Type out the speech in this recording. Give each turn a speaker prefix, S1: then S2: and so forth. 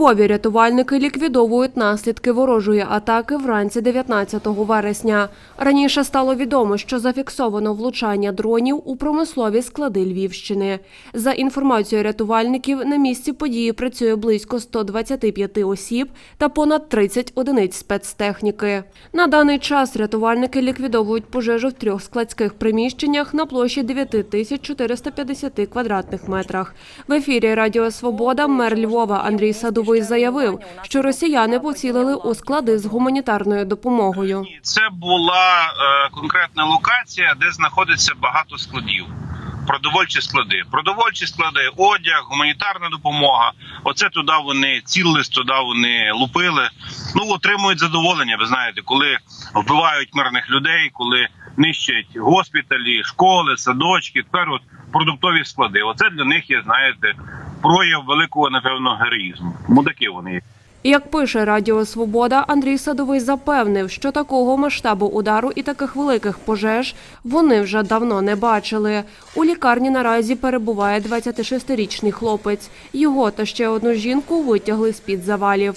S1: Львові рятувальники ліквідовують наслідки ворожої атаки вранці 19 вересня. Раніше стало відомо, що зафіксовано влучання дронів у промислові склади Львівщини. За інформацією рятувальників, на місці події працює близько 125 осіб та понад 30 одиниць спецтехніки. На даний час рятувальники ліквідовують пожежу в трьох складських приміщеннях на площі 9450 квадратних метрах. В ефірі Радіо Свобода мер Львова Андрій Садовий заявив, що росіяни поцілили у склади з гуманітарною допомогою.
S2: Це була е, конкретна локація, де знаходиться багато складів. Продовольчі склади, продовольчі склади, одяг, гуманітарна допомога. Оце туди вони цілились, туди вони лупили. Ну отримують задоволення. Ви знаєте, коли вбивають мирних людей, коли нищать госпіталі, школи, садочки. Тепер от продуктові склади. Оце для них є, знаєте, прояв великого напевно героїзму. Мудаки вони.
S1: Як пише Радіо Свобода, Андрій Садовий запевнив, що такого масштабу удару і таких великих пожеж вони вже давно не бачили. У лікарні наразі перебуває 26-річний хлопець. Його та ще одну жінку витягли з під завалів.